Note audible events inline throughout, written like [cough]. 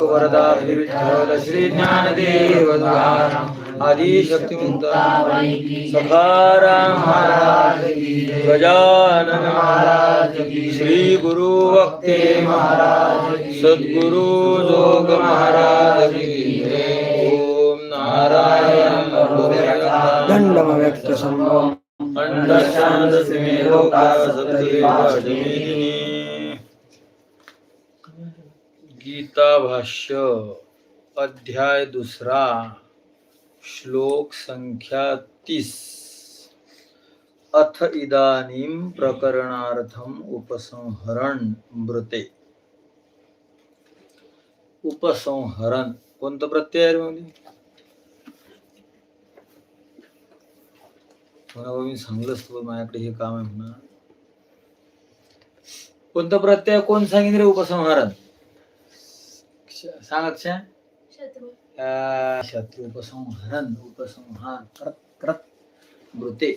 वरदा विठ्ठल श्री ज्ञानदेव तुकाराम आदी शक्तिमंत सखाराम महाराज की जय. गजानन महाराज की श्री गुरु वक्ते महाराज की सद्गुरु जोग महाराज की जय. ओम नारायण दंडम व्यक्त संभव अंडशांतसिमे लोकाः सत्यदेव गीताभाष्य भाष्य अध्याय दुसरा श्लोक संख्या तीस. अथ इदानीं प्रकरणार्थम उपसंहरण मृते. उपसंहरण कोणतं प्रत्यय आहे रे म्हणा मी सांगलंच तुला माझ्याकडे हे काम आहे म्हणा. कोणतं प्रत्यय कोण सांगितलं रे उपसंहारण? श- सांग अक्षय शत्रू उपसंहरण उपसंहार करत करत मृते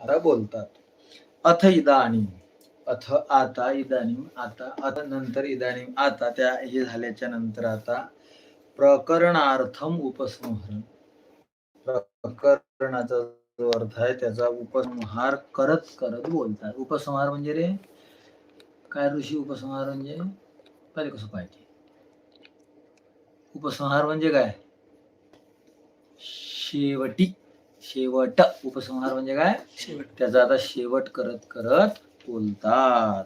अरा बोलतात. अथ इदानीम अथ आता इदानीम आता आता नंतर इदानीम आता त्या हे झाल्याच्यानंतर आता प्रकरणार्थम उपसंहरण प्रकरणाचा जो अर्थ आहे त्याचा उपसंहार करत करत बोलतात. उपसंहार म्हणजे रे? काय ऋषी उपसंहार म्हणजे? पहिले कसं पाहिजे उपसंहार म्हणजे काय? शेवटी शेवट उपसंहार म्हणजे काय? शेवट. त्याचा आता शेवट करत करत बोलतात.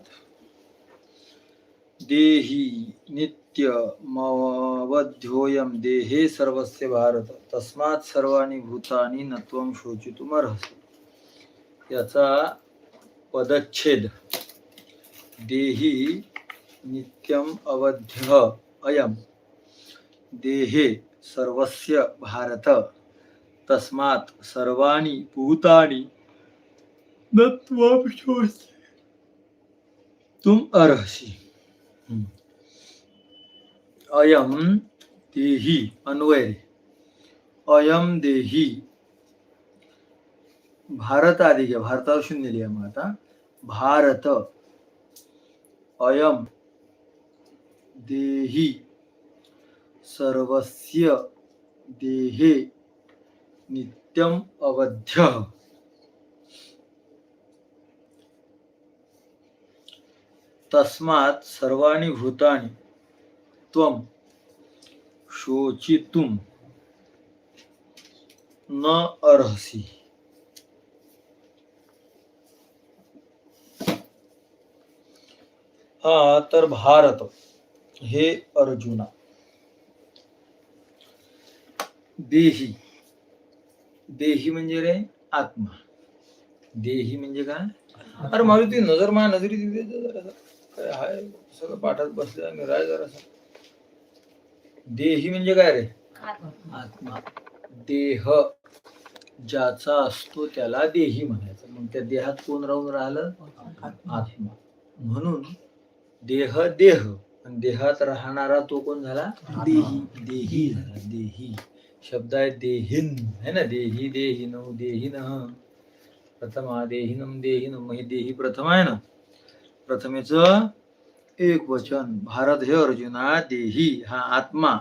देही नित्य मवध्योयम देहे सर्वस्य भारत तस्मात सर्वाणी भूतानी नत्वम शोचितुमर्हसि याचा पदच्छेद देही नित्यम अवध्य अयम। देहे सर्वस्य भारत तस्मात् सर्वाणि भूतानि तुम अर्हसि। अयम देही अन्वय। अयम देही भारत आधी घ्या भारतावर शून्य लिहा मग आता। भारत। अयम देही सर्वस्य देहे नित्यम अवध्य। तस्मात् सर्वाणि भूतानि त्वं शोचितुं न अर्हसि। हा तर भारत हे अर्जुना। देही. देही म्हणजे रे आत्मा. देही म्हणजे काय? अरे माझी ती नजर माझ्या नजरी काय हाय? सगळं पाठात बसले मी राय जरा देही म्हणजे काय रे? आत्मा. देह. ज्याचा असतो त्याला देही म्हणायचं. मग त्या देहात कोण राहून राहिलं? आत्मा. म्हणून देह देह. आणि देहात राहणारा तो कोण झाला? देही. देही झाला. देही. शब्द आहे देहीन है ना? देही देहीन देहीन। प्रथमा देहीनम देहीनम हे देही प्रथम आहे ना? प्रथमेच एक वचन भारत हे अर्जुना देही हा आत्मा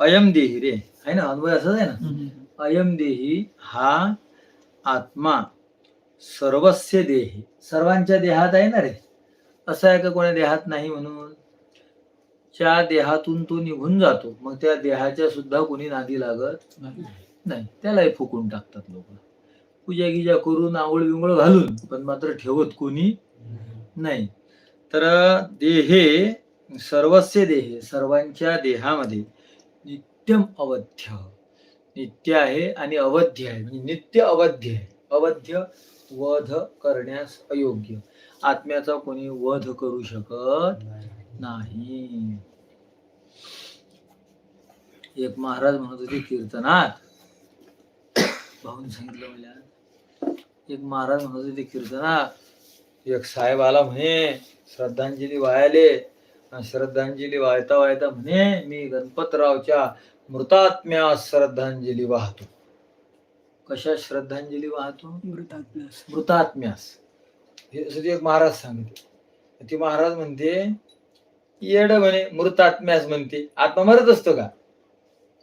अयम देही रे. आहे ना? अन्वय असंच आहे ना? अयम देही हा आत्मा सर्वस्य देही. सर्वांच्या देहात आहे ना रे? असं आहे का कोणा देहात नाही म्हणून? च्या देहातून तो निघून जातो. मग त्या देहाच्या सुद्धा कोणी नादी लागत नाही. त्यालाही फुकून टाकतात लोक. पूजा गिजा करून आंघोळ बिंगोळ घालून पण मात्र ठेवत कोणी नाही. तर देहे सर्वस्य देहे सर्वांच्या देहामध्ये नित्यम अवध्य. नित्य आहे आणि अवध्य आहे. म्हणजे नित्य अवध्य आहे. अवध्य वध करण्यास अयोग्य. आत्म्याचा कोणी वध करू शकत नाही. एक महाराज म्हणत होते कीर्तनात. भाऊन सांगितलं मला एक महाराज म्हणत होते कीर्तनात. एक साहेब आला म्हणे श्रद्धांजली वायाले श्रद्धांजली वायता वायता म्हणे मी गणपतरावच्या मृतात्म्यास श्रद्धांजली वाहतो. कशा श्रद्धांजली वाहतो? मृतात्म्यास मृतात्म्यास. हे एक महाराज सांगते. ते महाराज म्हणते येड म्हणे मृत आत्म्यास म्हणते. आत्मा मरत असतो का?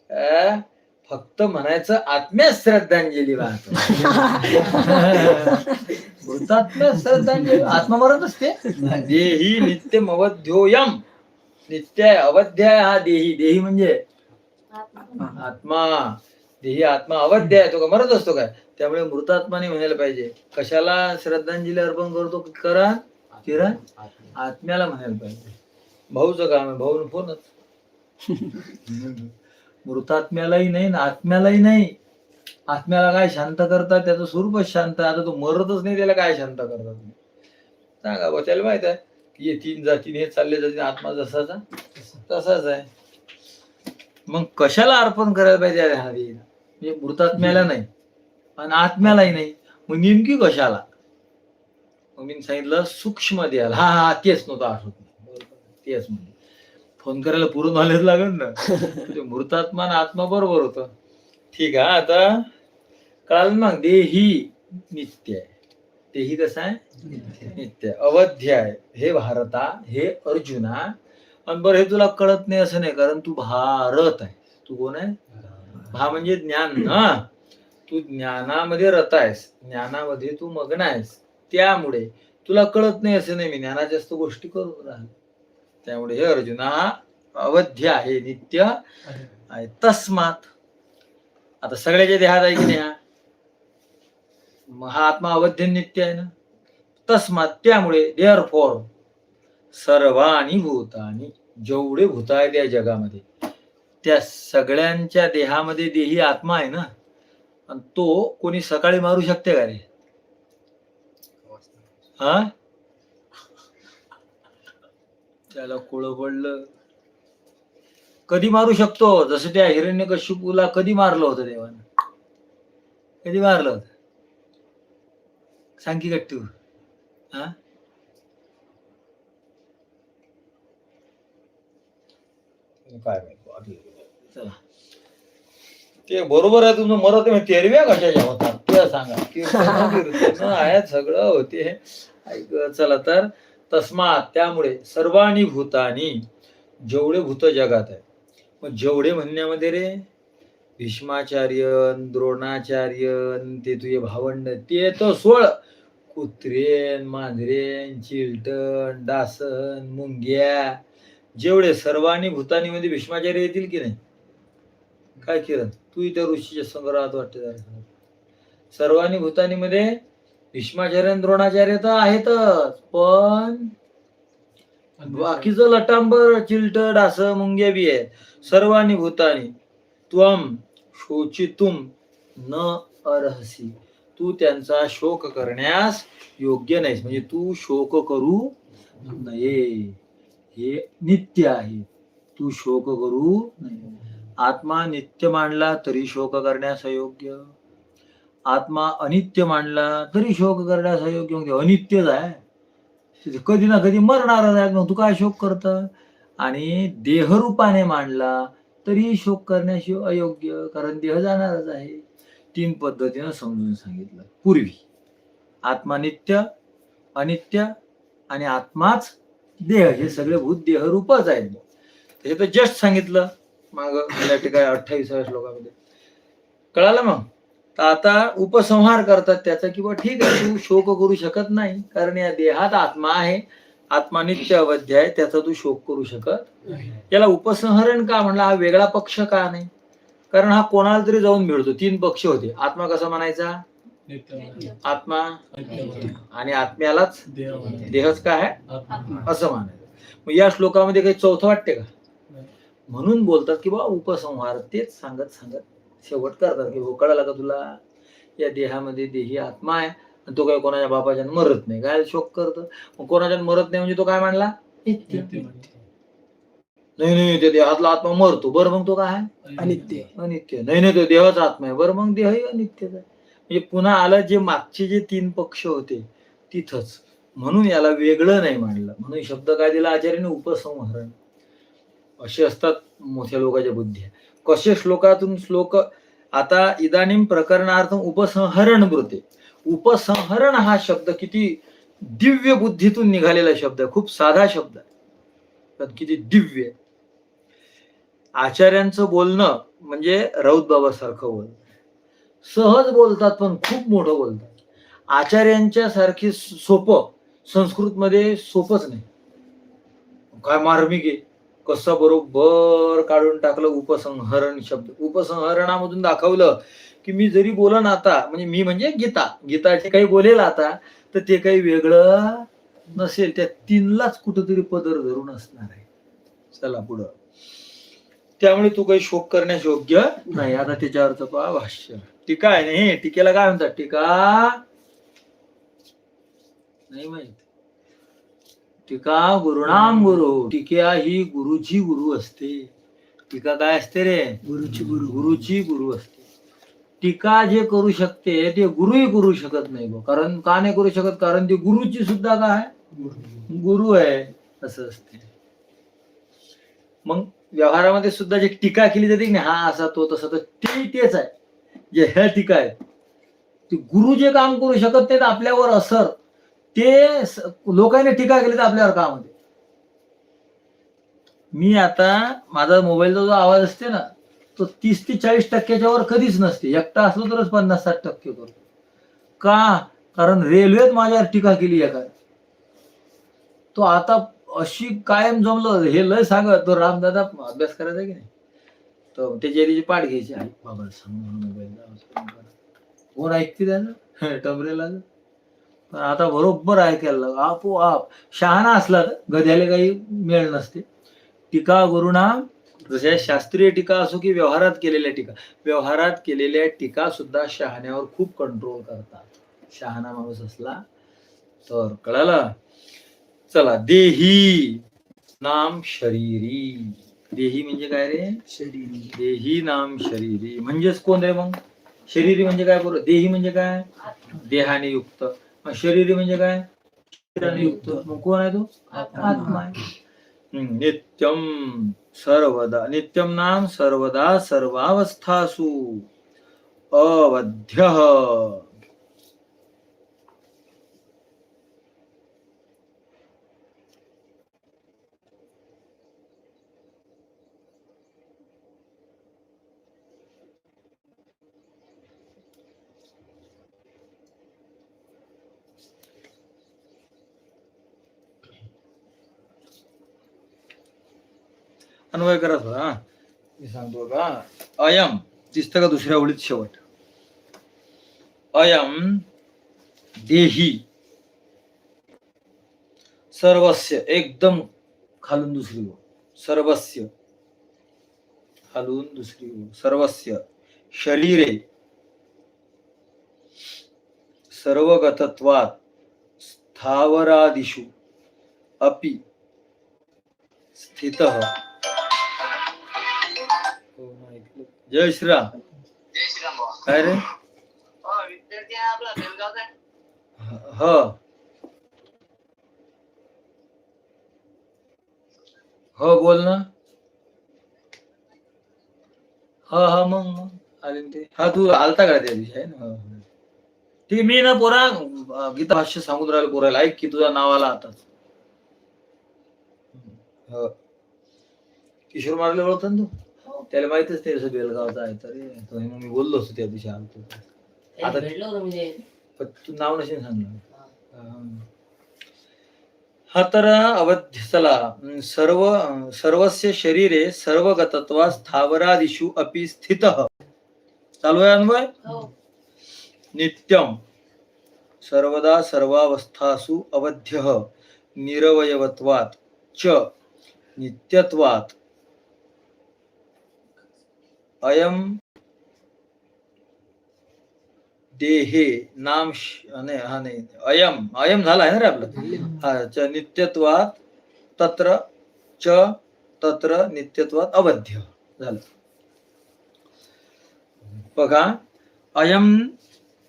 अ, फक्त म्हणायचं आत्म्यास श्रद्धांजली वाहतो. [laughs] मृतात्म्यास श्रद्धांजली आत्मा मरत असते. देही नित्यम अवध्योयम नित्य आहे, अवध्य आहे हा देही. देही म्हणजे? आत्मा. देही आत्मा अवध्य आहे तो का मरत असतो काय? त्यामुळे मृतात्माने म्हणायला पाहिजे. कशाला श्रद्धांजली अर्पण करतो? करा किरण? आत्म्याला म्हणायला पाहिजे. भाऊचं काम आहे भाऊ फोनच. [laughs] मृतात्म्यालाही नाही ना आत्म्यालाही नाही. आत्म्याला काय शांत करतात त्याचं स्वरूपच शांत आहे. आता तो मरतच नाही त्याला काय शांत करतात? तुम्ही सांगा बा त्याला माहीत आहे की हे तीन जातीने हे चालले जातील आत्मा जसाचा तसाच आहे. मग कशाला अर्पण करायला पाहिजे देहाला? म्हणजे मृतात्म्याला नाही आणि आत्म्यालाही नाही. मग नेमकी कशाला? मग मी सांगितलं सूक्ष्म द्यायला. हा हा तेच नव्हतं आठवत. नाही. तेच म्हणजे फोन करायला पूर्ण नॉलेज लागेल ना. [laughs] म्हणजे मृतात्मा आणि आत्मा बरोबर होतं. ठीक आहे आता कळालं मग देही नित्य आहे. देही कसं आहे? नित्य. अवध्य आहे. हे भारता हे अर्जुना. आणि बरं हे तुला कळत नाही असं नाही कारण तू भारत आहे. तू कोण आहे? भा म्हणजे ज्ञान ना. तू ज्ञानामध्ये रत आहेस. ज्ञानामध्ये तू मग्न आहेस. त्यामुळे तुला कळत नाही असं नाही. मी ज्ञानाच्या जास्त गोष्टी करून राहिलो. त्यामुळे हे अर्जुना हा अवध्य आहे नित्य आहे. तस्मात आता सगळ्याच्या देहात आहे की नाही महात्मा मग हा? आत्मा अवध्य नित्य आहे ना? तस्मात त्यामुळे देअर फॉर सर्वानी भूतानी जेवढे भूत आहेत या जगामध्ये त्या सगळ्यांच्या देहामध्ये देही आत्मा आहे ना? आणि तो कोणी सकाळी मारू शकते का रे? हा? त्याला कुळ पडलं. कधी मारू शकतो? जसं त्या हिरण्य कश्यपूला कधी मारलं होतं देवानं? कधी मारलं होतं? सांग की गट्टू. हा? काय माहीत. चला. ते बरोबर आहे तुमचं मरत नाही तेरव्या कशाच्या होतात ते सांगा. [laughs] आहेत सगळं होते. ऐक चला तर. तस्मात त्यामुळे सर्वानी भूतानी जेवढे भूत जगात आहे मग जेवढे म्हणण्यामध्ये रे? भीष्माचार्यन द्रोणाचार्यन ते तुझे भावंड ते तो सोळ. कुत्रेन मांजरेन चिलटण डासन मुंग्या जेवढे सर्वांनी भूतानी मध्ये भीष्माचार्य येतील की नाही? काय किरण? तू इथे ऋषीच्या संग्रहात वाटते सर्वानी सर्वांनी भूतानी मध्ये भीष्माचार्य द्रोणाचार्य तर आहेतच पण बाकीचं लटांबर चिलट डास मुंग्या बी आहेत. सर्वांनी भूतानी. त्वम शोचितुम न अर्हसी. तू त्यांचा शोक करण्यास योग्य नाहीस. म्हणजे तू शोक करू नये. हे नित्य आहे. तू शोक करू नये. आत्मा नित्य मांडला तरी शोक करण्यास अयोग्य. आत्मा अनित्य मानला तरी शोक करण्यास अयोग्य म्हणजे अनित्यच आहे. कधी ना कधी मरणारच आहे मग तू काय शोक करत? आणि देहरूपाने मांडला तरी शोक करण्याशिवाय अयोग्य कारण देह जाणारच आहे. तीन पद्धतीनं समजून सांगितलं. पूर्वी आत्मा नित्य अनित्य आणि आत्माच देह. हे सगळे भूत देहरूपच आहेत. हे तर जस्ट सांगितलं. माग गेल्या ठिकाणी अठ्ठावीसाव्या श्लोकामध्ये. कळालं मग? तर आता उपसंहार करतात त्याचा की बा ठीक आहे तू शोक करू शकत नाही कारण या देहात आत्मा आहे. आत्मा नित्य अवध्य आहे त्याचा तू शोक करू शकत याला उपसंहरण का म्हणला? हा वेगळा पक्ष का नाही? कारण हा कोणाला तरी जाऊन मिळतो. तीन पक्ष होते. आत्मा कसा म्हणायचा? आत्मा आणि आत्म्यालाच देहच काय आहे? असं म्हणायचं. या श्लोकामध्ये काही चौथं वाटते का? म्हणून बोलतात की बा उपसंहार तेच सांगत सांगत शेवट करतात की हो कळाला का तुला? या देहामध्ये देही आत्मा आहे आणि तो काय कोणाच्या बापाच्या मरत नाही. काय शोक करत? मग कोणाच्या मरत नाही म्हणजे तो काय म्हणला? नाही नाही त्या देहातला आत्मा मरतो. बरं मग तो काय? अनित्य. अनित्य. नाही नाही तो देहाचा आत्मा आहे. बरं मग देहही अनित्यच आहे. म्हणजे पुन्हा आलं जे मागचे जे तीन पक्ष होते तिथंच. म्हणून याला वेगळं नाही मांडलं म्हणून शब्द काय दिला? आचार्याने उपसंहरण. असे असतात मोठ्या लोकांच्या बुद्ध्या कसे श्लोकातून श्लोक आता इदानीम प्रकरणार्थ उपसंहरण मृते उपसंहरण हा शब्द किती दिव्य बुद्धीतून निघालेला शब्द आहे खूप साधा शब्द आहे. पण किती दिव्य आहे. आचार्यांचं बोलणं म्हणजे राऊत बाबासारखं बोल सहज बोलतात पण खूप मोठं बोलतात. आचार्यांच्या सारखी सोपं संस्कृतमध्ये सोपंच नाही. काय मार्मिक आहे. कसं बरोबर काढून टाकलं उपसंहरण शब्द. उपसंहरणामधून दाखवलं की मी जरी बोलन आता म्हणजे मी म्हणजे गीता. गीता जे काही बोलेल आता तर ते काही वेगळं नसेल. त्या तीनलाच कुठंतरी पदर धरून असणार आहे. चला पुढं. त्यामुळे तू काही शोक करण्यास योग्य नाही. आता त्याच्यावरच पहा भाष्य. टीका आहे नाही टीकेला काय म्हणतात? टीका? नाही माहीत. टीका गुरुणाम गुरु टीका ही गुरुची गुरु असते. टीका काय असते रे? गुरुची गुरु. गुरुची गुरु असते. टीका जे करू शकते ते गुरुही करू शकत नाही बुवा. कारण का नाही करू शकत? कारण ती गुरुची सुद्धा काय? गुरु आहे असं असते. मग व्यवहारामध्ये सुद्धा जे टीका केली जाते की नाही हा असा तो तसा तर ते तेच आहे. जे ह्या टीका आहेत ते गुरु जे काम करू शकत नाहीत आपल्यावर असर. ते लोकांनी टीका केली तर आपल्यावर कामध्ये मी आता माझा मोबाईलचा जो आवाज असते ना तो तीस ते चाळीस टक्क्याच्या वर कधीच नसते. एकटा असलो तरच पन्नास साठ टक्के करतो का? कारण रेल्वेत माझ्यावर टीका केली एका. तो आता अशी कायम जमलं हे लय सांगत तो रामदादा अभ्यास करायचा की नाही? तो त्याच्या त्याची पाठ घ्यायची. आई बाबा सांग मोबाईल कोण ऐकते त्यानं? [laughs] टबरेला आता बरोबर ऐकायला. आपोआप शहाणा असला तर गध्याला काही मेळ नसते. टीका गुरुना जशा शास्त्रीय टीका असो की व्यवहारात केलेल्या टीका व्यवहारात केलेल्या टीका सुद्धा शहाण्यावर खूप कंट्रोल करतात. शहाणा माणूस असला तर कळालं? चला देही नाम शरीरी. देही म्हणजे काय रे? शरीर. देही नाम शरीरी. म्हणजेच कोण रे मग? शरीरी म्हणजे काय बरोबर देही म्हणजे काय? देहाने युक्त. शरीरी म्हणजे काय? शरीराने युक्त. मग कोण आहे तो? आत्मा. आहे. नित्यम सर्वदा नित्यम नाम सर्वदा सर्वावस्थासु अवध्य। अन्वय करा थोडा हा. मी सांगतो का अयम दिसतं का दुसऱ्या ओळीत शेवट. अयम देही. सर्वस्य एकदम खालून दुसरी ओळ. सर्वस्य. खालून दुसरी ओळ. सर्वस्य. शरीरे. सर्वगतत्वात. स्थावरादिषु. अपि. स्थितः. जय श्रीराम. जय श्रीराम काय रे? हो विद्यार्थी आपला बेलगावचा ह. हो बोल ना. हा हा मग मग. आले ते. हा तू आलता का त्या दिवशी? आहे ना? हो, हो. ठीक आहे मी ना पोरा गीता भाष्य सांगून राहिलो पोराला. ऐक की तुझा नाव आला आताच. हो. किशोर मारले ओळखतो ना तू? त्याला माहितच नाही असं बेलगावचा आहे. तर. तो मग मी बोललो असतो त्या दिवशी आलतो आता- आता भेटलो होतो म्हणजे? पण तू नाव नसेल सांगणार हा तर अवध्य चला. अं, सर्व अं, सर्वस्य शरीरे सर्वगतत्वा स्थावरादिषु अपि स्थित. चालू आहे अन्वय? हो. नित्यम सर्वदा सर्वावस्थासु अवध्य निरवयवत्वात् च नित्यत्वात् अयम देहे नाम श- नाही हा नाही अयम अयम झाला आहे ना रे आपलं? हा च नित्यत्वात तत्र च तत्र नित्यत्वात अवध्य झालं. बघा अयम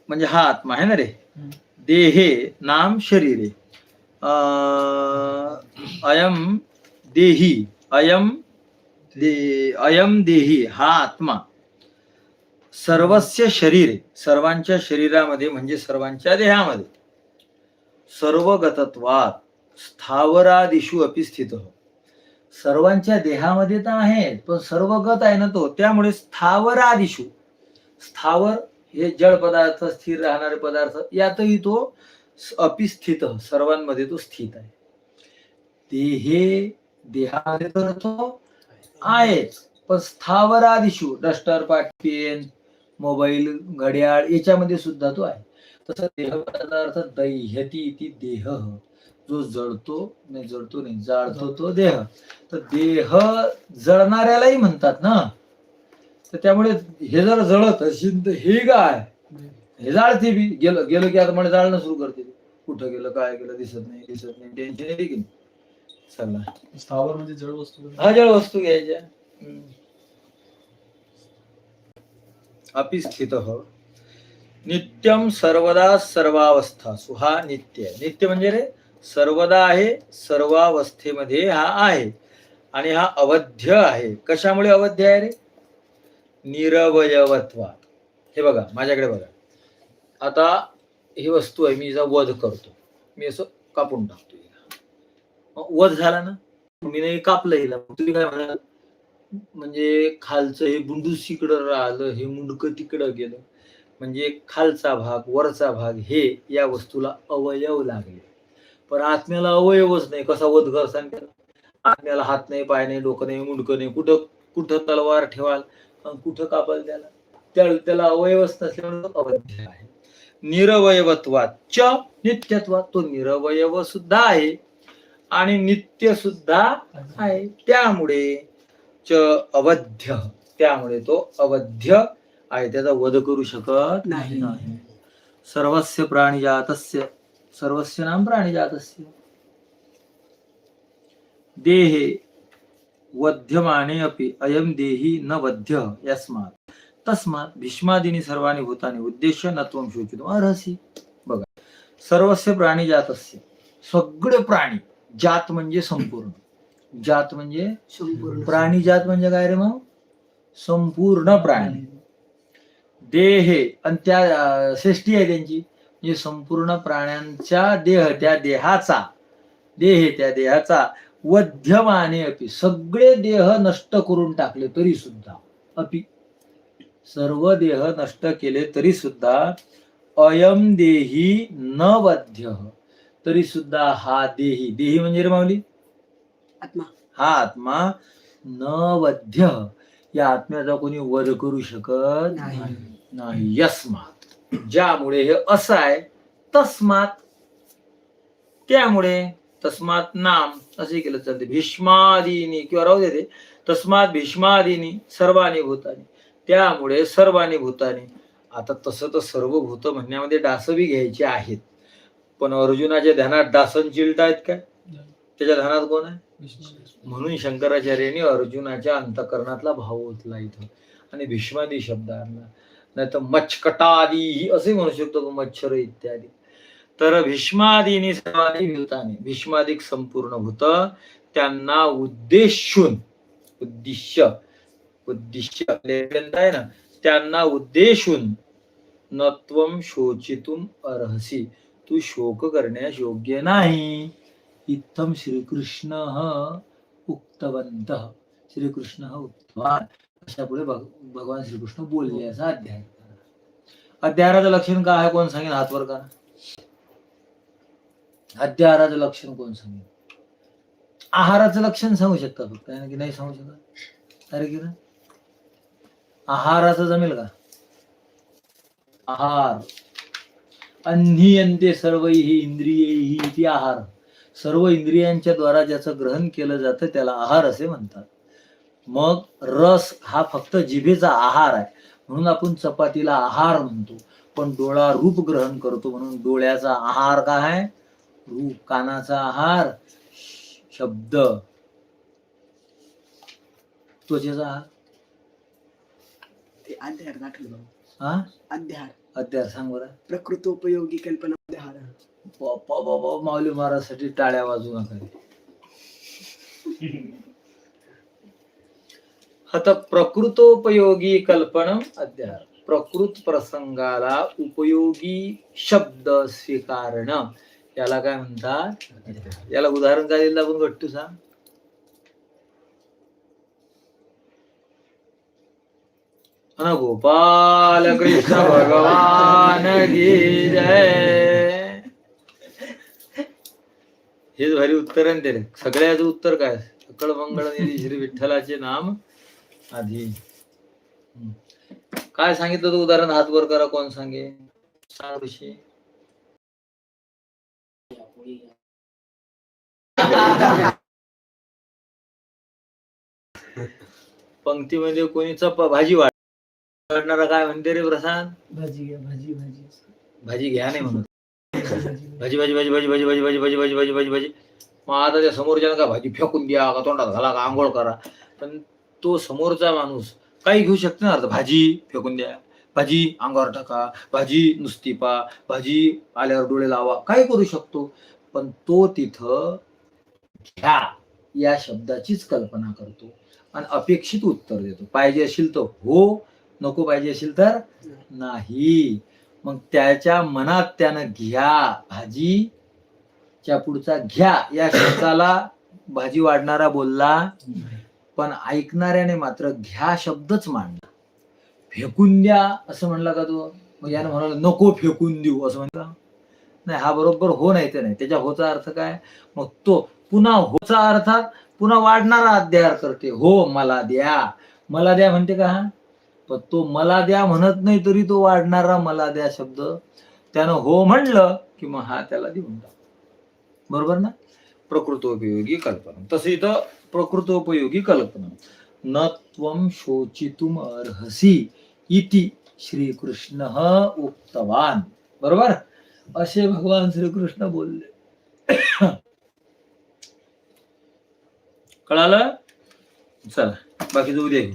म्हणजे हा आत्मा आहे ना रे? देहे नाम शरीरे. अयम देही अयम दे अयम देही हा आत्मा. सर्वस्य शरीर सर्वांच्या शरीरामध्ये म्हणजे सर्वांच्या देहामध्ये. सर्वगतत्वात स्थावरादिशू अपि स्थित. सर्वांच्या देहामध्ये तर आहे पण सर्वगत आहे ना तो. त्यामुळे स्थावरादिशू स्थावर हे जड पदार्थ स्थिर राहणारे पदार्थ यातही तो अपिस्थित सर्वांमध्ये तो स्थित आहे. देहे देहामध्ये तर तो आहेच पण स्थावर डस्टर पाट पेन मोबाईल घड्याळ याच्यामध्ये सुद्धा तो आहे. तसं देह पदार्थ दैह्यती ती देह. जो जळतो नाही जळतो नाही जाळतो तो देह. तर देह जळणाऱ्यालाही म्हणतात ना. तर त्यामुळे हे जर जळत असेल तर हे काय? हे जाळते बी. गेलं गेलं की आता मला जाळणं सुरू करते कुठं गेलं काय गेलं दिसत नाही दिसत नाही टेन्शन येते की नाही? चला. स्थावर म्हणजे जड वस्तू हा जळ वस्तू घ्यायच्या. हम्म. अपि स्थित नित्यम सर्वदा सर्वावस्था. सुहा नित्य. आहे. नित्य म्हणजे रे सर्वदा आहे सर्वावस्थेमध्ये हा आहे. आणि हा अवध्य आहे. कशामुळे अवध्य आहे रे? निरवयवत्वात. हे बघा माझ्याकडे बघा. आता ही वस्तू आहे मी हिचा वध करतो. मी असं कापून टाकतो वध झाला ना मी नाही कापलं हिला. तुम्ही काय म्हणाल? म्हणजे खालचं हे बुंडूस इकडं राहिलं हे मुंडकं तिकडं गेलं. म्हणजे खालचा भाग वरचा भाग हे या वस्तूला अवयव लागले. पण आत्म्याला अवयवच नाही कसा वध घर सांगेल आत्म्याला हात नाही पाय नाही डोकं नाही मुंडकं नाही. कुठं कुठं तलवार ठेवाल कुठं कापाल त्याला? त्या त्याला अवयवच नसल्यामुळे तो आहे. निरवयवत्वात च नित्यत्वात तो निरवयव सुद्धा आहे. आणि नित्य सुद्धा आहे. त्यामुळे च अवध्य त्यामुळे तो अवध्य आहे. त्याचा वध करू शकत नाही. सर्वस्य प्राणिजातस्य सर्वस्य नाम प्राणिजातस्य. देहे वध्यमाने अपि अयम देही न वध्य यस्मात्. तस्मात् भीष्मादीनी सर्वाणी भूतानी उद्देश्य नत्वम शोचितो अर्हसी. बघा सर्वस्य प्राणी जातस्य सगळे प्राणी जात म्हणजे संपूर्ण. जात म्हणजे संपूर्ण. प्राणी जात म्हणजे काय रे मग संपूर्ण प्राणी. देहे आणि त्या श्रेष्ठी आहे त्यांची. म्हणजे संपूर्ण प्राण्यांच्या देह त्या देहाचा. देहे त्या देहाचा. वध्यमाने अपि. सगळे देह नष्ट करून टाकले तरी सुद्धा अपि. सर्व देह नष्ट केले तरी सुद्धा अयम देही न वध्य. तरी सुद्धा हा देही. देही म्हणजे रे माऊली? आत्मा. हा आत्मा न वध्य या आत्म्याचा कोणी वध करू शकत नाही. नाही. यस्मात. ज्यामुळे हे असं आहे तस्मात. त्यामुळे तस्मात नाम असे केलं चालते भीष्मादीनी किंवा राहू दे ते. तस्मात भीष्मादीनी सर्वानी भूतानी. त्यामुळे सर्वानी भूतानी. आता तसं तर सर्व भूत म्हणण्यामध्ये डास बी घ्यायचे आहेत. पण अर्जुनाच्या ध्यानात डासन चिलट आहेत काय? त्याच्या ध्यानात कोण आहे? म्हणून शंकराचार्यांनी अर्जुनाच्या अंतकरणातला भाव ओतला इथं. आणि भीष्मादी शब्द आणला. नाही तर मच्छकटादी असे म्हणू शकतो मच्छर इत्यादी. तर भीष्मादीनी सर्वांनी भूतानी भीष्मादिक संपूर्ण भूत त्यांना उद्देशून उद्दिश्य उद्दिश्य आहे ना त्यांना उद्देशून नत्वम शोचितुम अर्हसी. तू शोक करण्यास योग्य नाही. इत्थम श्रीकृष्ण उक्तवंत श्रीकृष्ण उक्तवान. अशा पुढे भगवान श्रीकृष्ण बोलले असा अध्याय. अध्याहाराचं लक्षण काय आहे? कोण सांगेल? हातवर का? अध्याहाराचं लक्षण कोण सांगेल? आहाराचं लक्षण सांगू शकता फक्त. की नाही सांगू शकत? अरे की ना आहाराचं जमेल का? आहार. अन्हीयंते सर्व ही इंद्रिय ती आहार. सर्व इंद्रियांच्या द्वारा ज्याचं ग्रहण केलं जातं त्याला आहार असे म्हणतात. मग रस हा फक्त जिभेचा आहार आहे. म्हणून आपण चपातीला आहार म्हणतो. पण डोळा रूप ग्रहण करतो. म्हणून डोळ्याचा आहार काय आहे? रूप. कानाचा आहार. शब्द. त्वचेचा आहार. ते अध्यार दाखल हा अध्यार अध्यार सांग बरं प्रकृतोपयोगी कल्पना बाबा माऊली महाराजसाठी टाळ्या वाजू नका. आता प्रकृतोपयोगी कल्पना अध्यार प्रकृत प्रसंगाला उपयोगी शब्द स्वीकारणं. याला काय म्हणतात? याला उदाहरण काय दिलं आपण? गट्टू सांग. गोपाल कृष्ण भगवान की जय. हेच भारी उत्तर आहे ना ते सगळ्याचं उत्तर काय? सकळ मंगळ निधी श्री विठ्ठलाचे नाम आधी. काय सांगितलं तू? उदाहरण हात वर करा कोण सांगे? सांग ऋषी. पंक्तीमध्ये कोणी चप भाजी वाढ वाढणारा काय म्हणते रे प्रसाद? भाजी घ्या भाजी भाजी. भाजी घ्या नाही म्हणत भाजी भाजी. भाजी भाजी भाजी भाजी भाजी भाजी भाजी भाजी भाजी भाजी. भाजी मग आता त्या समोरच्यानं का भाजी फेकून द्या का तोंडात घाला का आंघोळ करा. पण तो समोरचा माणूस काही घेऊ शकतो ना अर्थ भाजी फेकून द्या. भाजी अंगावर टाका भाजी नुसती पा भाजी आल्यावर डोळे लावा काय करू शकतो. पण तो तिथं घ्या या शब्दाचीच कल्पना करतो आणि अपेक्षित उत्तर देतो. पाहिजे असेल तर हो नको पाहिजे असेल तर नाही. मग त्याच्या मनात त्यानं घ्या भाजी च्या पुढचा घ्या. या शब्दाला भाजी वाढणारा बोलला. पण ऐकणाऱ्याने मात्र घ्या शब्दच मांडला. फेकून द्या असं म्हणला का तो? मग यानं म्हणाला नको फेकून देऊ असं म्हणला. नाही हा बरोबर हो नाही ते नाही. त्याच्या होचा अर्थ काय? मग तो पुन्हा होचा अर्थात पुन्हा वाढणारा अध्याय करते. हो मला द्या. मला द्या म्हणते का पण तो मला द्या म्हणत नाही तरी तो वाढणारा मला द्या शब्द त्यानं हो म्हणलं की मग हा त्याला देऊन टाक. बरोबर ना? प्रकृतोपयोगी कल्पना. तसं इथं प्रकृतोपयोगी कल्पना. न त्वम शोचितुम अर्हसी इति श्रीकृष्ण उक्तवान. बरोबर? असे भगवान श्रीकृष्ण बोलले. [coughs] कळालं? चला बाकी उद्या घेऊ